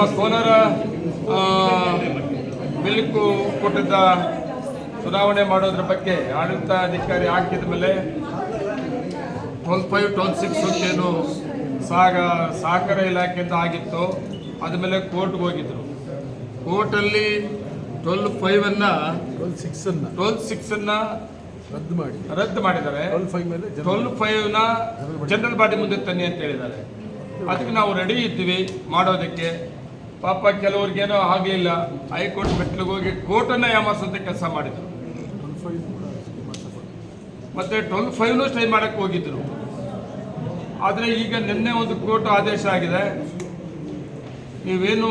ನಮ್ಮ ಕೋಲಾರ ಮಿಲ್ಕ್ ಕೊಟ್ಟಿದ್ದ ಚುನಾವಣೆ ಮಾಡೋದ್ರ ಬಗ್ಗೆ ಆಡಳಿತಾಧಿಕಾರಿ ಹಾಕಿದ ಮೇಲೆ ಟ್ವೆಲ್ ಫೈವ್ ಟ್ವೆಲ್ ಸಿಕ್ಸ್ ಏನು ಸಾಗ ಸಹಕಾರ ಇಲಾಖೆಯಿಂದ ಆಗಿತ್ತು. ಅದಮೇಲೆ ಕೋರ್ಟ್ಗೆ ಹೋಗಿದ್ರು. ಕೋರ್ಟಲ್ಲಿ ಟ್ವೆಲ್ ಫೈವ್ ಅನ್ನ ಟ್ವೆಲ್ ಸಿಕ್ಸ್ ಟ್ವೆಲ್ ಸಿಕ್ಸ್ ಅನ್ನ ರದ್ದು ಮಾಡಿ ರದ್ದು ಮಾಡಿದ್ದಾರೆ. ಟ್ವೆಲ್ ಫೈವ್ ಮೇಲೆ ಜನ ಟ್ವೆಲ್ ಫೈವ್ನ ಜನರಲ್ ಬಾಡಿ ಮುಂದೆ ತನ್ನಿ ಅಂತ ಹೇಳಿದ್ದಾರೆ. ಅದಕ್ಕೆ ನಾವು ರೆಡಿ ಇದ್ದೀವಿ ಮಾಡೋದಕ್ಕೆ. ಪಾಪ ಕೆಲವ್ರಿಗೇನೋ ಆಗಲಿಲ್ಲ. ಹೈಕೋರ್ಟ್ ಮೆಟ್ಲಿಗೆ ಹೋಗಿ ಕೋರ್ಟನ್ನು ಯಾಮಾರಿಸೋಂಥ ಕೆಲಸ ಮಾಡಿದ್ರು. ಮತ್ತೆ ಟ್ವೆಲ್ ಫೈವ್ನು ಸ್ಟ್ರೈ ಮಾಡಕ್ಕೆ ಹೋಗಿದ್ರು. ಆದರೆ ಈಗ ನಿನ್ನೆ ಒಂದು ಕೋರ್ಟ್ ಆದೇಶ ಆಗಿದೆ. ನೀವೇನು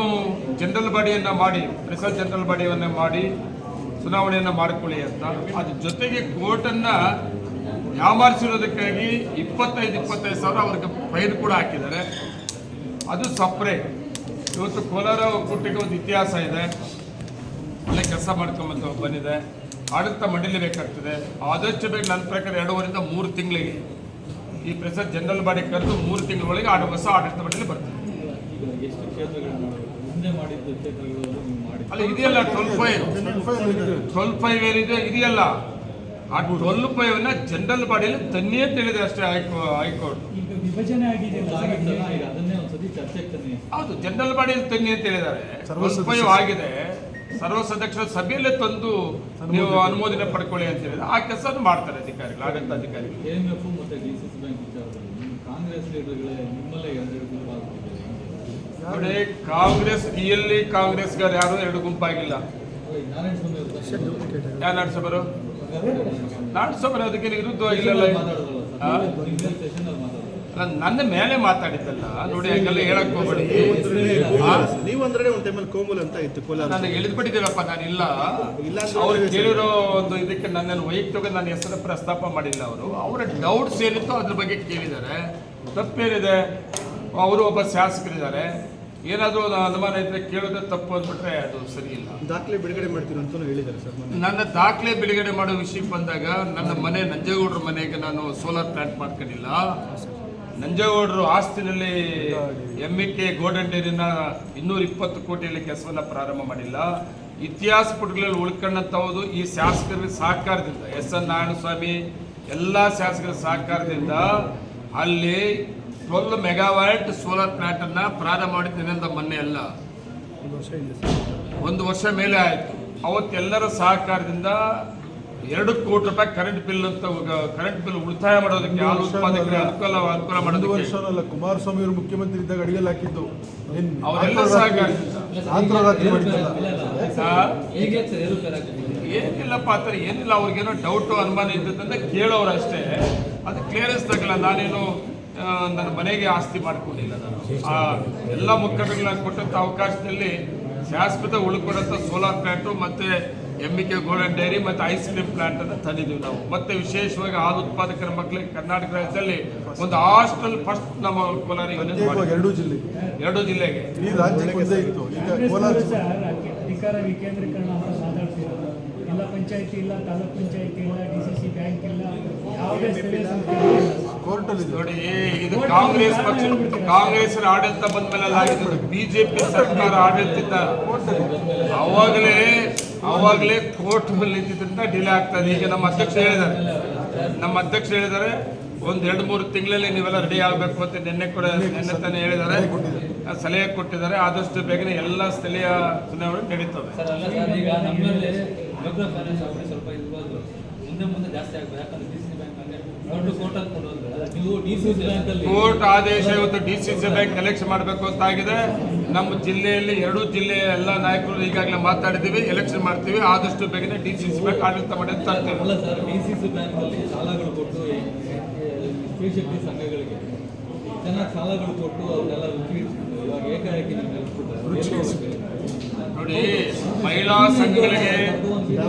ಜನರಲ್ ಬಾಡಿಯನ್ನು ಮಾಡಿ ಪ್ರೆಸಲ್ ಜನರಲ್ ಬಾಡಿಯನ್ನು ಮಾಡಿ ಚುನಾವಣೆಯನ್ನು ಮಾಡಿಕೊಳ್ಳಿ ಅಂತ. ಅದ್ರ ಜೊತೆಗೆ ಕೋರ್ಟನ್ನು ಯಾಮಾರಿಸಿರೋದಕ್ಕಾಗಿ ಇಪ್ಪತ್ತೈದು ಇಪ್ಪತ್ತೈದು ಸಾವಿರ ಅವ್ರಿಗೆ ಫೈನ್ ಕೂಡ ಹಾಕಿದ್ದಾರೆ. ಅದು ಸಪ್ರೇಟ್. ಇವತ್ತು ಕೋಲಾರ ಒಕ್ಕೂಟಕ್ಕೆ ಒಂದು ಇತಿಹಾಸ ಇದೆ. ಒಳ್ಳೆ ಕೆಲಸ ಮಾಡ್ಕೊಂಬಂತ ಬಂದಿದೆ. ಆಡಳಿತ ಮಂಡಳಿ ಬೇಕಾಗ್ತದೆ. ಆದಷ್ಟು ಬೇಗ ನನ್ನ ಪ್ರಕಾರ ಎರಡೂವರೆಯಿಂದ ಮೂರು ತಿಂಗಳಿಗೆ ಈ ಪ್ರೆಸರ್ ಜನರಲ್ ಬಾಡಿ ಕರೆದು ಮೂರು ತಿಂಗಳೊಳಗೆ ಆಡ ಹೊಸ ಆಡಳಿತ ಮಂಡಳಿ ಬರ್ತದೆ. ಅಲ್ಲ ಇದೆಯಲ್ಲ ಟ್ವೆಲ್ ಫೈವ್. ಟ್ವೆಲ್ ಫೈವ್ ಏನಿದೆ? ಇದೆಯಲ್ಲ. ಆ ಟ್ವೆಲ್ ಫೈವ್ ಜನರಲ್ ಬಾಡಿಯಲ್ಲಿ ತನ್ನೇ ತಿಳಿದೆ ಅಷ್ಟೇ ಹೈಕೋರ್ಟ್ ಈಗ ವಿಭಜನೆ ಹೌದು ಜನರಲ್ ಬಾಡಿಯಲ್ಲಿ ತನ್ನಿ ಅಂತ ಹೇಳಿದ್ದಾರೆ ಆಗಿದೆ. ಸರ್ವ ಸದಸ್ಯರ ಸಭೆಯಲ್ಲೇ ತಂದು ನೀವು ಅನುಮೋದನೆ ಪಡ್ಕೊಳ್ಳಿ ಅಂತ ಹೇಳಿದ್ರೆ ಆ ಕೆಲಸ ಮಾಡ್ತಾರೆ ಅಧಿಕಾರಿಗಳು ಆಡಳಿತ ಅಧಿಕಾರಿಗಳು. ಮತ್ತೆ ಬ್ಯಾಂಕ್ ವಿಚಾರದಲ್ಲಿ ಕಾಂಗ್ರೆಸ್ ಲೀಡರ್ಗಳೇ ನಿಮ್ಮಲ್ಲೇ ನೋಡಿ ಕಾಂಗ್ರೆಸ್ ರಿಯಲ್ಲಿ ಕಾಂಗ್ರೆಸ್ಗಾರು ಯಾರು ಎರಡು ಗುಂಪಾಗಿಲ್ಲ ಯಾರು ನಡೆಸಬರು ನಡೆಸಬರು ಅದಕ್ಕೆ ವಿರುದ್ಧವಾಗಿ ನನ್ನ ಮೇಲೆ ಮಾತಾಡಿದ್ದಲ್ಲ? ನೋಡಿ ಹಂಗೆಲ್ಲ ಹೇಳಕ್ ಹೋಗ್ಬೇಡಿ. ನೀವಂದ್ರೆ ಒಂದು ಟೈಮಲ್ಲಿ ಕೋಮುಲ್ ಅಂತ ಇತ್ತು ಕೋಲಾರ ನಾನು ಎಳೆದ್ಬಿಟ್ಟಿದ್ದೀರಪ್ಪ ನಾನು ಇಲ್ಲ. ಅವ್ರು ಕೇಳಿರೋ ಒಂದು ಇದಕ್ಕೆ ನನ್ನನ್ನು ವೈಯಕ್ತಿಕ ನನ್ನ ಹೆಸರು ಪ್ರಸ್ತಾಪ ಮಾಡಿಲ್ಲ ಅವರು. ಅವರ ಡೌಟ್ಸ್ ಏನಿತ್ತು ಅದ್ರ ಬಗ್ಗೆ ಕೇಳಿದ್ದಾರೆ. ತಪ್ಪೇನಿದೆ? ಅವರು ಒಬ್ಬ ಶಾಸಕರಿದ್ದಾರೆ. ಏನಾದರೂ ಅನುಮಾನ ಇದ್ರೆ ಕೇಳೋದೇ ತಪ್ಪು ಅಂದ್ಬಿಟ್ರೆ ಅದು ಸರಿ ಇಲ್ಲ. ದಾಖಲೆ ಬಿಡುಗಡೆ ಮಾಡ್ತೀನಿ ಅಂತ ಹೇಳಿದ್ದಾರೆ ಸರ್ ನನ್ನ ದಾಖಲೆ ಬಿಡುಗಡೆ ಮಾಡೋ ವಿಷಯಕ್ಕೆ ಬಂದಾಗ ನನ್ನ ಮನೆ ನಂಜೇಗೌಡರ ಮನೆಗೆ ನಾನು ಸೋಲಾರ್ ಪ್ಲಾಂಟ್ ಮಾಡ್ಕೊಂಡಿಲ್ಲ. ನಂಜೇಗೌಡರು ಆಸ್ತಿನಲ್ಲಿ ಎಂ ಇ ಕೆ ಗೋಲ್ಡನ್ ಡೇರಿನ ಇನ್ನೂರ ಇಪ್ಪತ್ತು ಕೋಟಿಯಲ್ಲಿ ಕೆಲಸವನ್ನು ಪ್ರಾರಂಭ ಮಾಡಿಲ್ಲ. ಇತಿಹಾಸ ಪುಟಗಳಲ್ಲಿ ಉಳ್ಕೊಂಡಂಥವುದು ಈ ಶಾಸಕರ ಸಹಕಾರದಿಂದ ಎಸ್ ಎನ್ ನಾರಾಯಣಸ್ವಾಮಿ ಎಲ್ಲ ಶಾಸಕರ ಸಹಕಾರದಿಂದ ಅಲ್ಲಿ ಟ್ವೆಲ್ ಮೆಗಾವಾಟ್ ಸೋಲಾರ್ ಪ್ಲಾಂಟ್ ಅನ್ನ ಪ್ರಾರಂಭ ಮಾಡಿದ್ದೇನೆ ಮೊನ್ನೆ ಅಲ್ಲ. ಒಂದು ವರ್ಷ ಮೇಲೆ ಆಯಿತು. ಅವತ್ತೆಲ್ಲರ ಸಹಕಾರದಿಂದ ಎರಡು ಕೋಟಿ ರೂಪಾಯಿ ಕರೆಂಟ್ ಬಿಲ್ ಅಂತ ಕರೆಂಟ್ ಬಿಲ್ ಉಳಿತಾಯ ಮಾಡೋದಕ್ಕೆ ಹಾಲು ಉತ್ಪಾದಕರಿಗೆ ಅನುಕೂಲ ಅನುಕೂಲ ಮಾಡೋದಕ್ಕೆ. ಕುಮಾರಸ್ವಾಮಿ ಅವರು ಮುಖ್ಯಮಂತ್ರಿ ಇದ್ದಾಗ ಅಡಿಗೆ ಹಾಕಿದ್ದು ಅವರೆಲ್ಲ ಏನಿಲ್ಲಪ್ಪ ಆ ಥರ ಏನಿಲ್ಲ. ಅವ್ರಿಗೇನೋ ಡೌಟು ಅನುಮಾನ ಇದ್ದಂತ ಕೇಳೋರು ಅಷ್ಟೇ. ಅದು ಕ್ಲಿಯರೆನ್ಸ್ ತಗೊಳ್ಳ ನಾನೇನು ನನ್ನ ಮನೆಗೆ ಆಸ್ತಿ ಮಾಡ್ಕೊಂಡಿಲ್ಲ ನಾನು. ಆ ಎಲ್ಲ ಮುಖಂಡಗಳನ್ನ ಕೊಟ್ಟಂಥ ಅವಕಾಶದಲ್ಲಿ ಶಾಶ್ವತ ಉಳ್ಕೊಂಡಂಥ ಸೋಲಾರ್ ಪ್ಲಾಂಟ್ ಮತ್ತೆ ಎಂ ಕೆ ಗೋಲ್ಡನ್ ಡೈರಿ ಮತ್ತೆ ಐಸ್ ಕ್ರೀಮ್ ಪ್ಲಾಂಟ್ ಅನ್ನು ತಂದಿದ್ದೀವಿ ನಾವು. ಮತ್ತೆ ವಿಶೇಷವಾಗಿ ಹಾಲು ಉತ್ಪಾದಕರ ಮಕ್ಕಳಿಗೆ ಕರ್ನಾಟಕ ರಾಜ್ಯದಲ್ಲಿ ಒಂದು ಹಾಸ್ಟೆಲ್ ಫಸ್ಟ್ ನಮ್ಮ ಕೋಲಾರ ಎರಡು ಎರಡೂ ಜಿಲ್ಲೆ. ಎರಡು ಜಿಲ್ಲೆಗೆ. ಪಂಚಾಯತಿ ಇಲ್ಲ ತಾಲೂಕ್ ಪಂಚಾಯತಿ ಇಲ್ಲ ಡಿ ಸಿ ಸಿ ಬ್ಯಾಂಕ್ ಇಲ್ಲ ಯಾವುದೇ ಸ್ಥಳೀಯ ಸಂಸ್ಥೆ ಇದೆ ನೋಡಿ ಇದು. ಕಾಂಗ್ರೆಸ್ ಪಕ್ಷ ಕಾಂಗ್ರೆಸ್ ಆಡಳಿತ ಬಂದ ಮೇಲೆ ಆಗಿದ್ದು ಬಿಜೆಪಿ ಸರ್ಕಾರ ಆಡಳಿತ ಅವಾಗಲೇ ಅವಾಗಲೇ ಕೋರ್ಟ್ ನಿಂತಿದ್ದರಿಂದ ಡಿಲೇ ಆಗ್ತದೆ ಈಗ ನಮ್ಮ ಅಧ್ಯಕ್ಷ ಹೇಳಿದ್ದಾರೆ. ನಮ್ಮ ಅಧ್ಯಕ್ಷ ಹೇಳಿದ್ದಾರೆ. ಒಂದ್ ಎರಡು ಮೂರು ತಿಂಗಳಲ್ಲಿ ನೀವೆಲ್ಲ ರೆಡಿ ಆಗಬೇಕು ಅಂತ ನಿನ್ನೆ ಕೂಡ ನಿನ್ನೆ ತಾನೇ ಹೇಳಿದ್ದಾರೆ. ಆ, ಸಲಹೆ ಕೊಟ್ಟಿದ್ದಾರೆ. ಆದಷ್ಟು ಬೇಗನೆ ಎಲ್ಲ ಸ್ಥಳೀಯ ಚುನಾವಣೆ ನಡೀತದೆ ಮೈಕ್ರೋ ಫೈನಾನ್ಸ್ ಆಗಿ ಸ್ವಲ್ಪ ಇರ್ಬೋದು. ಮುಂದೆ ಮುಂದೆ ಜಾಸ್ತಿ ಆಗ್ಬೋದು. ಯಾಕಂದ್ರೆ ಡಿ ಸಿ ಬ್ಯಾಂಕ್ ಅಂದ್ರೆ ದೊಡ್ಡ ಕೋರ್ಟ್ ಅಂತ ಕೊಡೋದು. ನೀವು ಡಿ ಸಿ ಸಿ ಬ್ಯಾಂಕ್ ಅಲ್ಲಿ ಕೋರ್ಟ್ ಆದೇಶ ಇವತ್ತು D C C bank election ಮಾಡಬೇಕು ಅಂತ ಆಗಿದೆ. ನಮ್ಮ ಜಿಲ್ಲೆಯಲ್ಲಿ ಎರಡೂ ಜಿಲ್ಲೆಯ ಎಲ್ಲ ನಾಯಕರು ಈಗಾಗಲೇ ಮಾತಾಡಿದ್ದೀವಿ ಎಲೆಕ್ಷನ್ ಮಾಡ್ತೀವಿ. ಆದಷ್ಟು ಬೇಗನೆ ಡಿ ಸಿ ಸಿ ಬ್ಯಾಂಕ್ ಆಡಳಿತ ಮಾಡಿ ಅಂತ ಅಲ್ಲ sir D C C bank ಅಲ್ಲಿ ಸಾಲಗಳು ಕೊಟ್ಟು ಸ್ತ್ರೀ ಶಕ್ತಿ ಸಂಘಗಳಿಗೆ ಚೆನ್ನಾಗಿ ಸಾಲಗಳು ಕೊಟ್ಟು ಅವನ್ನೆಲ್ಲ ಇವಾಗ ಏಕಾಏಕಿ ನೋಡಿ ಮಹಿಳಾ ಸಂಘಗಳಿಗೆ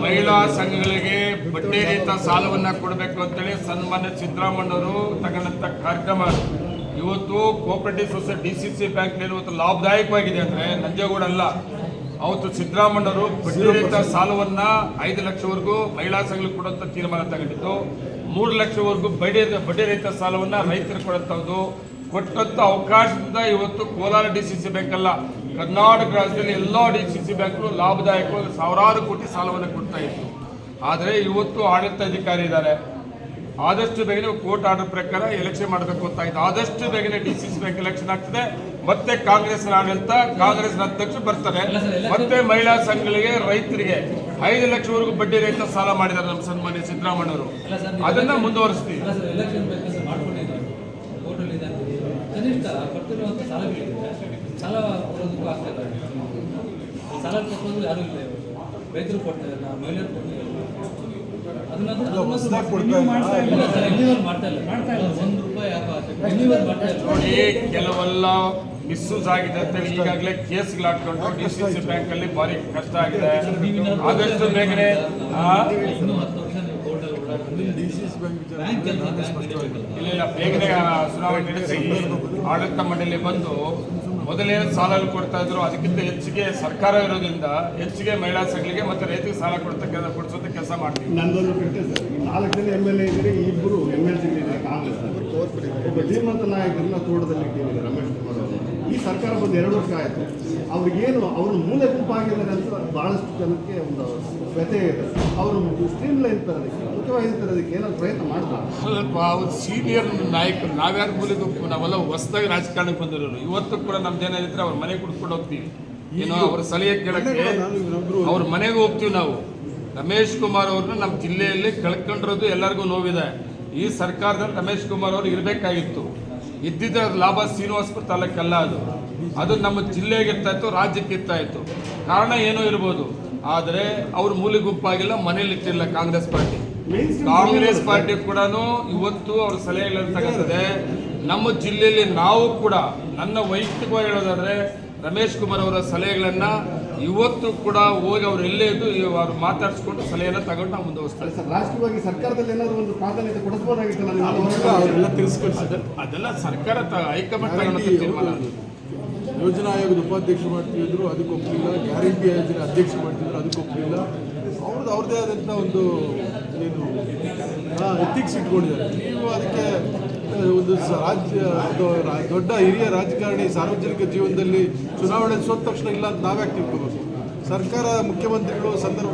ಮಹಿಳಾ ಸಂಘಗಳಿಗೆ ಬಡ್ಡಿ ರಹಿತ ಸಾಲವನ್ನ ಕೊಡಬೇಕು ಅಂತೇಳಿ ಸನ್ಮಾನ್ಯ ಸಿದ್ದರಾಮಣ್ಣವರು ತಗೊಂಡಂತ ಕಾರ್ಯಕ್ರಮ. ಇವತ್ತು cooperative society D C C ಬ್ಯಾಂಕ್ನಲ್ಲಿ ಇವತ್ತು ಲಾಭದಾಯಕವಾಗಿದೆ ಅಂದ್ರೆ ನಂಜೇಗೌಡ ಅಲ್ಲ. ಅವತ್ತು ಸಿದ್ದರಾಮಣ್ಣವರು ಬಡ್ಡಿ ರಹಿತ ಸಾಲವನ್ನ ಐದು ಲಕ್ಷವರೆಗೂ ಮಹಿಳಾ ಸಂಘಗಳಿಗೆ ಕೊಡುವಂತ ತೀರ್ಮಾನ ತಗೊಂಡಿತ್ತು ಮೂರು ಲಕ್ಷವರೆಗೂ ಬಡ್ಡಿ ಬಡ್ಡಿ ರಹಿತ ಸಾಲವನ್ನ ರೈತರು ಕೊಡುವಂಥದ್ದು ಕೊಟ್ಟಂತ ಅವಕಾಶದಿಂದ ಇವತ್ತು Kolar D C C bank ಅಲ್ಲ. ಕರ್ನಾಟಕ ರಾಜ್ಯದಲ್ಲಿ ಎಲ್ಲ ಡಿ ಸಿ ಸಿ ಬ್ಯಾಂಕ್ಗಳು ಲಾಭದಾಯಕವಾಗಿ ಸಾವಿರಾರು ಕೋಟಿ ಸಾಲವನ್ನು ಕೊಡ್ತಾ ಇತ್ತು. ಆದರೆ ಇವತ್ತು ಆಡಳಿತಾಧಿಕಾರಿ ಇದ್ದಾರೆ. ಆದಷ್ಟು ಬೇಗನೆ ಕೋರ್ಟ್ ಆರ್ಡರ್ ಪ್ರಕಾರ ಎಲೆಕ್ಷನ್ ಮಾಡಬೇಕು ಅಂತ ಆಯ್ತು ಆದಷ್ಟು ಬೇಗನೆ D C C bank election ಆಗ್ತದೆ. ಮತ್ತೆ ಕಾಂಗ್ರೆಸ್ ಆಡಳಿತ ಕಾಂಗ್ರೆಸ್ ಅಧ್ಯಕ್ಷ ಬರ್ತಾರೆ. ಮತ್ತೆ ಮಹಿಳಾ ಸಂಘಗಳಿಗೆ ರೈತರಿಗೆ ಐದು ಲಕ್ಷವರೆಗೂ ಬಡ್ಡಿ ರೈತ ಸಾಲ ಮಾಡಿದ್ದಾರೆ ನಮ್ಮ ಸನ್ಮಾನ್ಯ ಸಿದ್ದರಾಮಯ್ಯವರು ಅದನ್ನ ಮುಂದುವರಿಸ್ತೀವಿ. ಕನಿಷ್ಠ ಸಾಲಗಳಿದೆ ಸಾಲ ಆಗ್ತದೆ ಸಾಲ ತಗೊಂಡು ಇಲ್ಲ. ರೈತರು ಮಹಿಳೆಯರು ನೋಡಿ ಕೆಲವೆಲ್ಲ ಮಿಸ್ಯೂಸ್ ಆಗಿದೆ ಅಂತ ಈಗಾಗಲೇ ಕೇಸ್ಗಳು ಹಾಕೊಂಡು ಡಿ ಸಿ ಸಿ ಬ್ಯಾಂಕ್ ಅಲ್ಲಿ ಭಾರಿ ಕಷ್ಟ ಆಗಿದೆ ಆದಷ್ಟು ಬೇಗನೆ ಬೇಗನೆ ಚುನಾವಣೆ ಆಡಳಿತ ಮಂಡಳಿ ಬಂದು ಮೊದಲೇ ಸಾಲ ಕೊಡ್ತಾ ಇದ್ರು. ಅದಕ್ಕಿಂತ ಹೆಚ್ಚಿಗೆ ಸರ್ಕಾರ ಇರೋದ್ರಿಂದ ಹೆಚ್ಚಿಗೆ ಮಹಿಳಾ ಸಂಘಗಳಿಗೆ ಮತ್ತೆ ರೈತರಿಗೆ ಸಾಲ ಕೊಡ್ತಾ ಕೆಲಸ ಕೆಲಸ ಮಾಡ್ತೀವಿ. ನಂದೊಂದು ಪ್ರಶ್ನೆ ಸರ್. ನಾಲ್ಕು ಜನ ಎಂ ಎಲ್ ಎ ಇದ್ದೀರಿ ಇಬ್ಬರು ಎಂ ಎಲ್ ಸಿಗಳಿದ್ದಾರೆ ಕಾಂಗ್ರೆಸ್ ಒಬ್ಬ ಶ್ರೀಮಂತ ನಾಯಕರನ್ನ ತೋಟದಲ್ಲಿ ಇಟ್ಟಿದ್ದಾರೆ ರಮೇಶ್ ಕುಮಾರ್ ಅವರು ಈ ಸರ್ಕಾರ ಬಂದು ಎರಡು ವರ್ಷ ಆಯಿತು. ಅವ್ರಿಗೇನು ಅವರು ಮೂಲೆ ಗುಂಪಾಗಿದ್ದಾರೆ ಅಂತ ಭಾಳಷ್ಟು ಜನಕ್ಕೆ ಒಂದು ವ್ಯತೆ ಇದೆ. ಅವರು ಸ್ಟ್ರೀಮ್ ಲೈನ್ ತರೋದಕ್ಕೆ ಮುಖ್ಯವಾಗಿ ತರೋದಕ್ಕೆ ಏನಾದ್ರು ಪ್ರಯತ್ನ ಮಾಡ್ತಾರೆ? ಅಲ್ಲಪ್ಪ ಅವ್ರು ಸೀನಿಯರ್ ನಾಯಕರು ನಾವ್ಯಾರು ಮೂಲಕ ನಾವೆಲ್ಲ ಹೊಸದಾಗಿ ರಾಜಕಾರಣಕ್ಕೆ ಬಂದಿರೋರು. ಇವತ್ತು ಕೂಡ ನಮ್ದು ಏನಾದ್ರೆ ಅವ್ರ ಮನೆಗೆ ಕುಡ್ಕೊಂಡು ಹೋಗ್ತೀವಿ. ಏನೋ ಅವ್ರ ಸಲಹೆ ಕೇಳಕ್ಕೆ ಅವ್ರ ಮನೆಗೆ ಹೋಗ್ತೀವಿ ನಾವು. ರಮೇಶ್ ಕುಮಾರ್ ಅವ್ರನ್ನ ನಮ್ಮ ಜಿಲ್ಲೆಯಲ್ಲಿ ಕಳ್ಕೊಂಡಿರೋದು ಎಲ್ಲರಿಗೂ ನೋವಿದೆ. ಈ ಸರ್ಕಾರದಲ್ಲಿ ರಮೇಶ್ ಕುಮಾರ್ ಅವರು ಇರಬೇಕಾಗಿತ್ತು. ಇದ್ದಿದ್ದ ಲಾಭ ಶ್ರೀನಿವಾಸಪುರ ತಾಲೂಕಲ್ಲ ಅದು. ಅದು ನಮ್ಮ ಜಿಲ್ಲೆಗೆ ಇರ್ತಾ ಇತ್ತು, ರಾಜ್ಯಕ್ಕೆ ಇರ್ತಾ ಇತ್ತು. ಕಾರಣ ಏನೋ ಇರ್ಬೋದು. ಆದರೆ ಅವ್ರ ಮೂಲೆ ಗುಂಪಾಗಿಲ್ಲ, ಮನೇಲಿ ಇಟ್ಟಿಲ್ಲ ಕಾಂಗ್ರೆಸ್ ಪಾರ್ಟಿ. ಕಾಂಗ್ರೆಸ್ ಪಾರ್ಟಿ ಕೂಡ ಇವತ್ತು ಅವ್ರ ಸಲಹೆಗಳನ್ನು ತಗೊಳ್ತದೆ ನಮ್ಮ ಜಿಲ್ಲೆಯಲ್ಲಿ ನಾವು ಕೂಡ, ನನ್ನ ವೈಯಕ್ತಿಕವಾಗಿ ಹೇಳೋದಾದ್ರೆ ರಮೇಶ್ ಕುಮಾರ್ ಅವರ ಸಲಹೆಗಳನ್ನ ಇವತ್ತು ಕೂಡ ಹೋಗಿ ಅವ್ರು ಎಲ್ಲೇ ಇದ್ದು ಅವ್ರು ಮಾತಾಡಿಸ್ಕೊಂಡು ಸಲಹೆಯನ್ನು ತಗೊಂಡು ನಾವು ಮುಂದುವರಿಸ್ತಾರೆ ಸರ್ ರಾಷ್ಟ್ರೀಯವಾಗಿ ಸರ್ಕಾರದಲ್ಲಿ ಏನಾದ್ರು ಒಂದು ಪ್ರಾಧಾನ್ಯತೆ ಕೊಡಿಸಬಹುದಾಗಿತ್ತು ಅದೆಲ್ಲ ಸರ್ಕಾರ ತ- ಹೈಕಮಾಂಡ್ ತೀರ್ಮಾನ. ಯೋಜನಾ ಆಯೋಗದ ಉಪಾಧ್ಯಕ್ಷ ಮಾಡ್ತಿದ್ರು ಅದಕ್ಕೆ ಒಪ್ಪಲಿಲ್ಲ ಗ್ಯಾರಂಟಿ ಯೋಜನೆ ಅಧ್ಯಕ್ಷ ಮಾಡ್ತಿದ್ರು ಅದಕ್ಕೆ ಒಪ್ಪಲಿಲ್ಲ ಅವ್ರದ್ದು ಅವ್ರದ್ದೇ ಆದಂಥ ಒಂದು ಏನು ಎಥಿಕ್ಸ್ ಇಟ್ಕೊಂಡಿದ್ದಾರೆ. ನೀವು ಅದಕ್ಕೆ ಒಂದು ರಾಜ್ಯ ದೊಡ್ಡ ಹಿರಿಯ ರಾಜಕಾರಣಿ ಸಾರ್ವಜನಿಕ ಜೀವನದಲ್ಲಿ ಚುನಾವಣೆ ಸೋದ ತಕ್ಷಣ ಇಲ್ಲ ಅಂತ ನಾವ್ಯಾಕೆ ತಿಳ್ಕೋಬೇಕು ಸರ್ಕಾರ ಮುಖ್ಯಮಂತ್ರಿಗಳು ಸಂದರ್ಭ